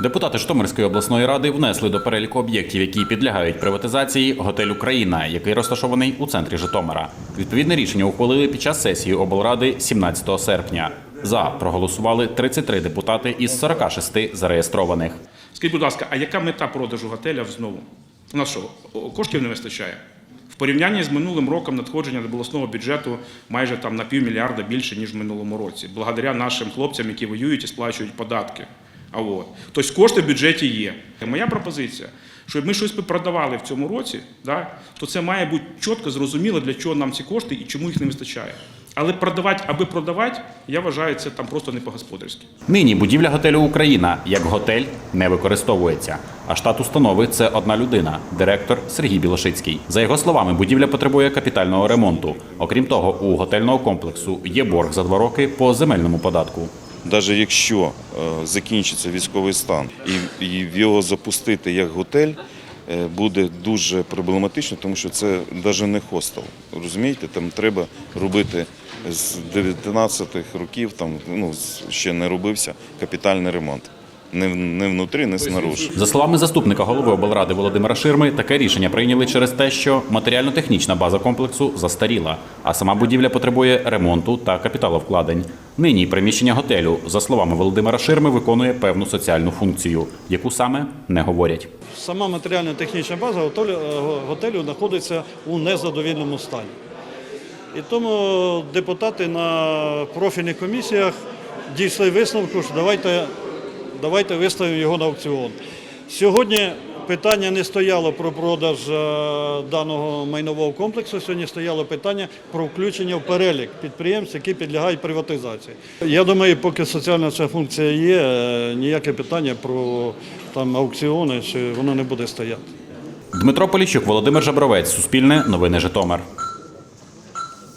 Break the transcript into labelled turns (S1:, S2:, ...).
S1: Депутати Житомирської обласної ради внесли до переліку об'єктів, які підлягають приватизації, готель Україна, який розташований у центрі Житомира. Відповідне рішення ухвалили під час сесії облради 17 серпня. За проголосували 33 депутати із 46 зареєстрованих.
S2: Скажіть, будь ласка, а яка мета продажу готеля знову? У нас що, коштів не вистачає? В порівнянні з минулим роком надходження до обласного бюджету майже там на півмільярда більше, ніж в минулому році, благодаря нашим хлопцям, які воюють і сплачують податки. А от. Тобто кошти в бюджеті є. Моя пропозиція, щоб ми щось продавали в цьому році, да, то це має бути чітко зрозуміло, для чого нам ці кошти і чому їх не вистачає. Але продавати, аби продавати, я вважаю, це там просто не по-господарськи.
S1: Нині будівля готелю Україна як готель не використовується. А штат установи це одна людина директор Сергій Білошицький. За його словами, будівля потребує капітального ремонту. Окрім того, у готельного комплексу є борг за два роки по земельному податку.
S3: Навіть якщо е, закінчиться військовий стан і, його запустити як готель, е, буде дуже проблематично, тому що це навіть не хостел. Розумієте, там треба робити з 19-х років, там ну ще не робився капітальний ремонт. Не, не внутрі, не снаружи.
S1: За словами заступника голови облради Володимира Ширми, таке рішення прийняли через те, що матеріально-технічна база комплексу застаріла, а сама будівля потребує ремонту та капіталовкладень. Нині приміщення готелю, за словами Володимира Ширми, виконує певну соціальну функцію, яку саме не говорять.
S4: Сама матеріально-технічна база готелю, е, знаходиться у незадовільному стані. І тому депутати на профільних комісіях дійшли висновку, що давайте, давайте виставимо його на аукціон. Сьогодні питання не стояло про продаж е, даного майнового комплексу, сьогодні стояло питання про включення в перелік підприємств, які підлягають приватизації. Я думаю, поки соціальна ця функція є, е, ніяке питання про там, аукціони, чи воно не буде стояти.
S1: Дмитро Поліщук, Володимир Жабровець, Суспільне, Новини Житомир.